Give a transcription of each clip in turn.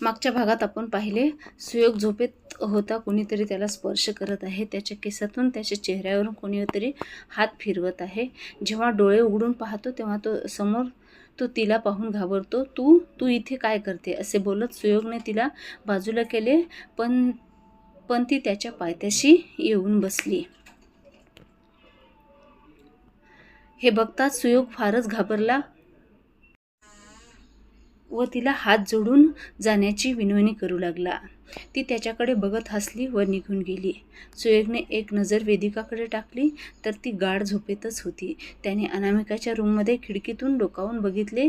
मागच्या भागात आपण पाहिले सुयोग झोपेत होता कोणीतरी त्याला स्पर्श करत आहे. त्याच्या केसातून त्याच्या चेहऱ्यावरून कोणीतरी हात फिरवत आहे. जेव्हा डोळे उघडून पाहतो तेव्हा तो समोर तो तिला पाहून घाबरतो तू तू इथे काय करते? असे बोलत सुयोगने तिला बाजूला केले पण पण ती त्याच्या पायथ्याशी येऊन बसली. हे बघताच सुयोग फारच घाबरला. व तिला हात जोडून जाण्याची विनवणी करू लागला. ती त्याच्याकडे बघत हसली व निघून गेली. सुयोगने एक नजर वेदिकाकडे टाकली तर ती गाढ झोपेतच होती. त्याने अनामिकाच्या रूममध्ये खिडकीतून डोकावून बघितले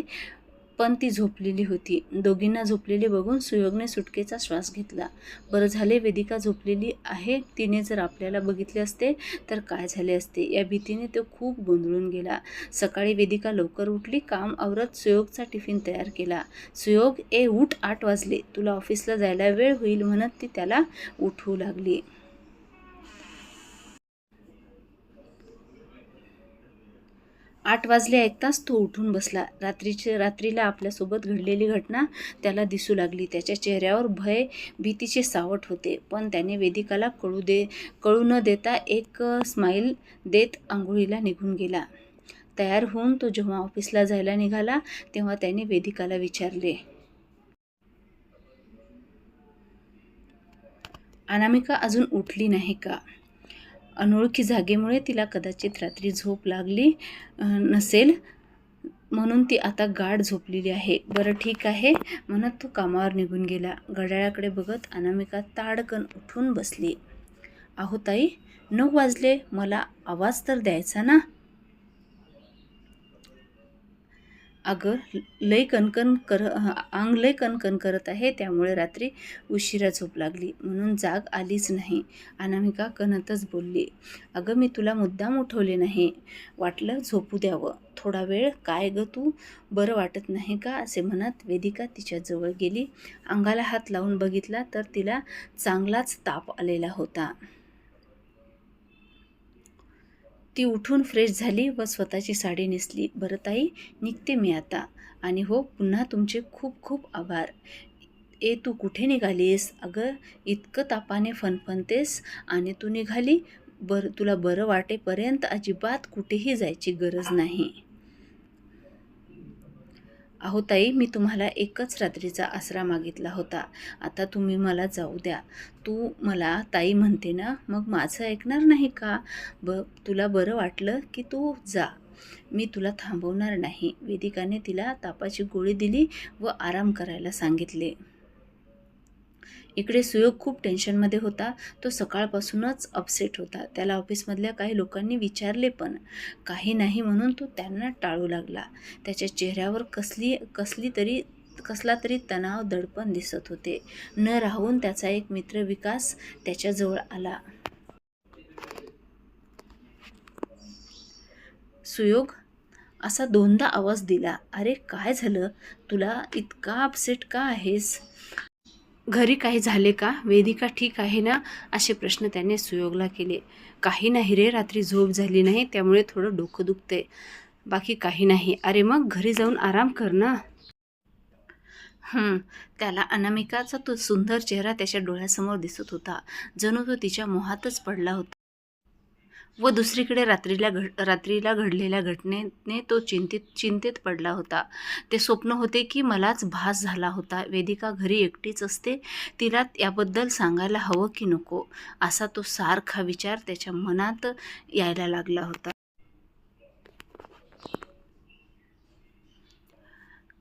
पण ती झोपलेली होती. दोघींना झोपलेली बघून सुयोगने सुटकेचा श्वास घेतला. बरं झाले वेदिका झोपलेली आहे तिने जर आपल्याला बघितले असते तर काय झाले असते? या भीतीने तो खूप गोंधळून गेला. सकाळी वेदिका लवकर उठली काम आवरत सुयोगचा टिफिन तयार केला. सुयोग ए उठ आठ वाजले. तुला ऑफिसला जायला वेळ होईल म्हणत ती त्याला उठवू लागली. आठ वाजले ऐकताच तो उठून बसला. रात्रीचे रात्रीला आपल्यासोबत घडलेली घटना त्याला दिसू लागली. त्याच्या चेहऱ्यावर भय भीतीचे सावट होते. पण त्याने वेदिकाला कळू दे कळू न देता एक स्माईल देत आंघोळीला निघून गेला. तयार होऊन तो जेव्हा ऑफिसला जायला निघाला तेव्हा त्याने वेदिकाला विचारले. अनामिका अजून उठली नाही का? अनोळखी जागेमुळे तिला कदाचित रात्री झोप लागली नसेल. म्हणून ती आता गाढ झोपलेली आहे. बरं ठीक आहे. म्हणत तो कामावर निघून गेला. घड्याळाकडे बघत अनामिका ताडकन उठून बसली. आहो ताई नऊ वाजले. मला आवाज तर द्यायचा ना? अगं लय कणकण कर अंग लय कणकण करत आहे त्यामुळे रात्री उशिरा झोप लागली. म्हणून जाग आलीच नाही. अनामिका कणतच बोलली अगं मी तुला मुद्दाम उठवले नाही. वाटलं झोपू द्यावं. थोडा वेळ काय गं तू? बरं वाटत नाही का? असे म्हणत वेदिका तिच्याजवळ गेली. अंगाला हात लावून बघितला तर तिला चांगलाच ताप आलेला होता. ती उठून फ्रेश झाली व स्वतःची साडी नेसली. बरं ताई निघते मी आता. आणि हो पुन्हा तुमचे खूप खूप आभार. ए तू कुठे निघालीस? अगं इतकं तापाने फनफनतेस आणि तू निघाली. बरं तुला बरं वाटेपर्यंत अजिबात कुठेही जायची गरज नाही. अहो ताई मी तुम्हाला एकच रात्रीचा आसरा मागितला होता. आता तुम्ही मला जाऊ द्या. तू मला ताई म्हणते ना मग माझं ऐकणार नाही का? ब तुला बरं वाटलं की तू जा. मी तुला थांबवणार नाही. वेदिकाने तिला तापाची गोळी दिली व आराम करायला सांगितले. इकडे सुयोग खूप टेन्शनमध्ये होता. तो सकाळपासूनच अपसेट होता. त्याला ऑफिसमधल्या काही लोकांनी विचारले पण काही नाही म्हणून तो त्यांना टाळू लागला. त्याच्या चेहऱ्यावर कसली कसली तरी कसला तरी तणाव दडपण दिसत होते. न राहून त्याचा एक मित्र विकास त्याच्याजवळ आला. सुयोग असा दोनदा आवाज दिला. अरे काय झालं? तुला इतका अपसेट का आहेस? घरी काही झाले का? वेदिका ठीक आहे ना? असे प्रश्न त्याने सुयोगला केले. काही नाही रे रात्री झोप झाली नाही त्यामुळे थोडं डोकं दुखतंय. बाकी काही नाही. अरे मग घरी जाऊन आराम कर ना. त्याला अनामिकाचा तो सुंदर चेहरा त्याच्या डोळ्यासमोर दिसत होता. जणू तो तिच्या मोहातच पडला होता. व दुसरीकडे रात्रीला घड रात्रीला घडलेल्या घटनेने तो चिंतित चिंतेत पडला होता. ते स्वप्न होते की मलाच भास झाला होता. वेदिका घरी एकटीच असते. तिला याबद्दल सांगायला हवं की नको असा तो सारखा विचार त्याच्या मनात यायला लागला होता.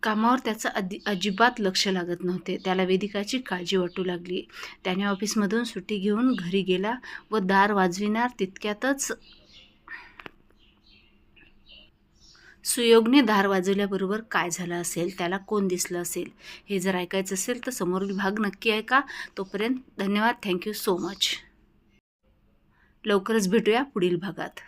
कामावर त्याचं अदि अजिबात लक्ष लागत नव्हते. त्याला वेदिकाची काळजी वाटू लागली. त्याने ऑफिसमधून सुट्टी घेऊन घरी गेला व दार वाजविणार तितक्यातच सुयोगने दार वाजवल्याबरोबर काय झालं असेल त्याला कोण दिसलं असेल हे जर ऐकायचं असेल तर समोरील भाग नक्की ऐका. तोपर्यंत धन्यवाद. Thank you so much. लवकरच भेटूया पुढील भागात.